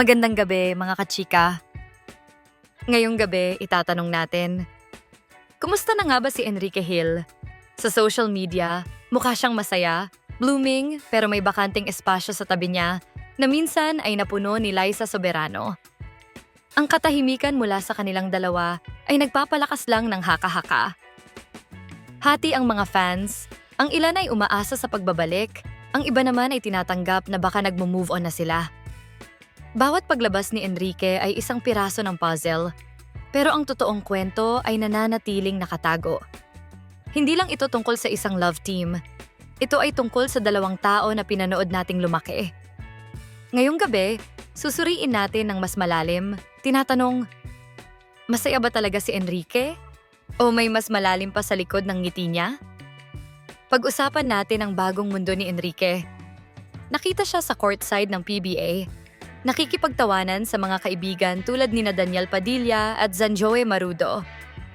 Magandang gabi, mga kachika. Ngayong gabi, itatanong natin, Kumusta na nga ba si Enrique Hill? Sa social media, mukha siyang masaya, blooming, pero may bakanting espasyo sa tabi niya na minsan ay napuno ni Liza Soberano. Ang katahimikan mula sa kanilang dalawa ay nagpapalakas lang ng haka-haka. Hati ang mga fans, ang ilan ay umaasa sa pagbabalik, ang iba naman ay tinatanggap na baka nagmo-move on na sila. Bawat paglabas ni Enrique ay isang piraso ng puzzle, pero ang totoong kwento ay nananatiling nakatago. Hindi lang ito tungkol sa isang love team. Ito ay tungkol sa dalawang tao na pinanood nating lumaki. Ngayong gabi, susuriin natin ng mas malalim, tinatanong, Masaya ba talaga si Enrique? O may mas malalim pa sa likod ng ngiti niya? Pag-usapan natin ang bagong mundo ni Enrique. Nakita siya sa courtside ng PBA Nakikipagtawanan sa mga kaibigan tulad ni na Daniel Padilla at Zanjoe Marudo.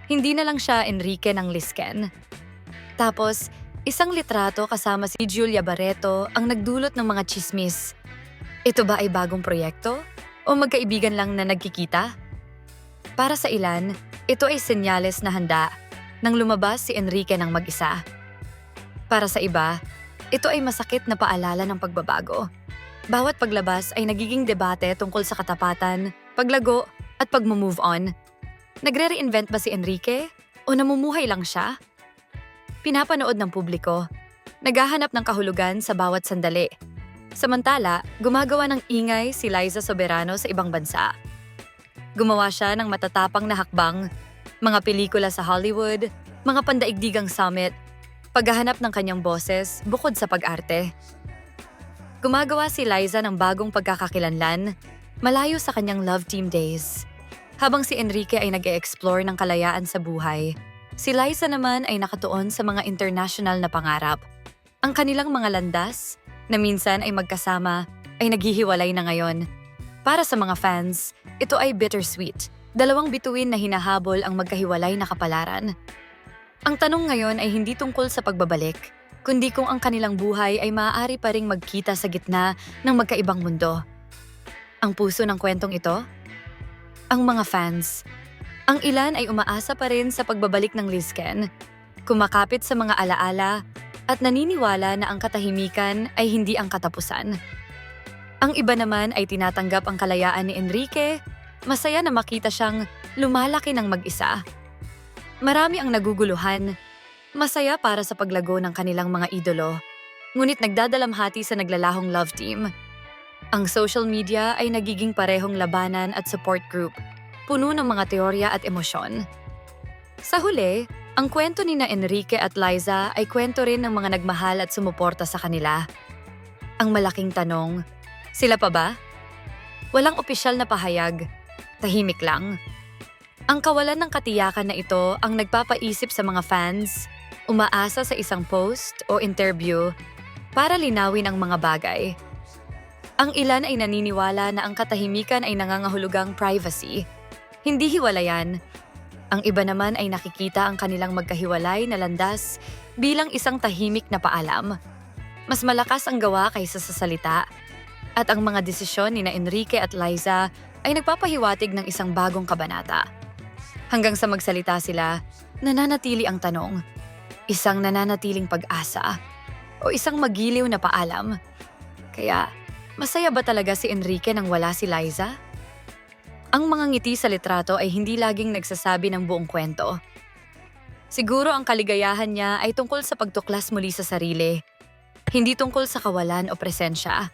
Hindi na lang siya Enrique ng Lisken. Tapos, isang litrato kasama si Julia Barreto ang nagdulot ng mga chismis. Ito ba ay bagong proyekto? O magkaibigan lang na nagkikita? Para sa ilan, ito ay senyales na handa nang lumabas si Enrique ng mag-isa. Para sa iba, ito ay masakit na paalala ng pagbabago. Bawat paglabas ay nagiging debate tungkol sa katapatan, paglago, at pag-move on. Nagre-reinvent ba si Enrique? O namumuhay lang siya? Pinapanood ng publiko. Naghahanap ng kahulugan sa bawat sandali. Samantala, gumagawa ng ingay si Liza Soberano sa ibang bansa. Gumawa siya ng matatapang na hakbang, mga pelikula sa Hollywood, mga pandaigdigang summit, paghahanap ng kanyang boses bukod sa pag-arte. Gumagawa si Liza ng bagong pagkakakilanlan, malayo sa kanyang love team days. Habang si Enrique ay nag explore ng kalayaan sa buhay, si Liza naman ay nakatuon sa mga international na pangarap. Ang kanilang mga landas, na minsan ay magkasama, ay naghihiwalay na ngayon. Para sa mga fans, ito ay bittersweet. Dalawang bituin na hinahabol ang magkahiwalay na kapalaran. Ang tanong ngayon ay hindi tungkol sa pagbabalik, kundi kung ang kanilang buhay ay maaari pa ring magkita sa gitna ng magkaibang mundo. Ang puso ng kwentong ito? Ang mga fans. Ang ilan ay umaasa pa rin sa pagbabalik ng Lizken, kumakapit sa mga alaala at naniniwala na ang katahimikan ay hindi ang katapusan. Ang iba naman ay tinatanggap ang kalayaan ni Enrique, masaya na makita siyang lumalaki ng mag-isa. Marami ang naguguluhan Masaya para sa paglago ng kanilang mga idolo, ngunit nagdadalamhati sa naglalahong love team. Ang social media ay nagiging parehong labanan at support group, puno ng mga teorya at emosyon. Sa huli, ang kwento ni na Enrique at Liza ay kwento rin ng mga nagmahal at sumuporta sa kanila. Ang malaking tanong, sila pa ba? Walang opisyal na pahayag, tahimik lang. Ang kawalan ng katiyakan na ito ang nagpapaisip sa mga fans umaasa sa isang post o interview para linawin ang mga bagay. Ang ilan ay naniniwala na ang katahimikan ay nangangahulugang privacy. Hindi hiwalayan. Ang iba naman ay nakikita ang kanilang magkahiwalay na landas bilang isang tahimik na paalam. Mas malakas ang gawa kaysa sa salita. At ang mga desisyon ni na Enrique at Liza ay nagpapahiwatig ng isang bagong kabanata. Hanggang sa magsalita sila, nananatili ang tanong, isang nananatiling pag-asa o isang magiliw na paalam. Kaya, masaya ba talaga si Enrique nang wala si Liza? Ang mga ngiti sa litrato ay hindi laging nagsasabi ng buong kwento. Siguro ang kaligayahan niya ay tungkol sa pagtuklas muli sa sarili, hindi tungkol sa kawalan o presensya.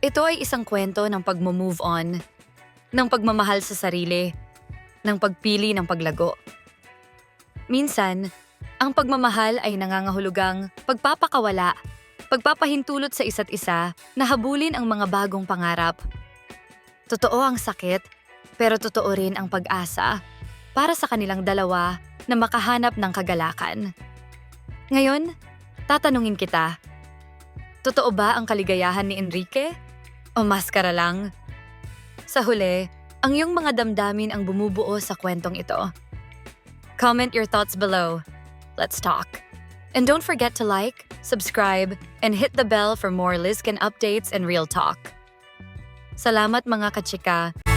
Ito ay isang kwento ng pag-move on, ng pagmamahal sa sarili, ng pagpili ng paglago. Minsan, ang pagmamahal ay nangangahulugang pagpapakawala, pagpapahintulot sa isa't isa na habulin ang mga bagong pangarap. Totoo ang sakit, pero totoo rin ang pag-asa para sa kanilang dalawa na makahanap ng kagalakan. Ngayon, tatanungin kita, totoo ba ang kaligayahan ni Enrique? O maskara lang? Sa huli, ang iyong mga damdamin ang bumubuo sa kwentong ito. Comment your thoughts below let's talk. And don't forget to like, subscribe, and hit the bell for more Liskin updates and real talk. Salamat mga kachika.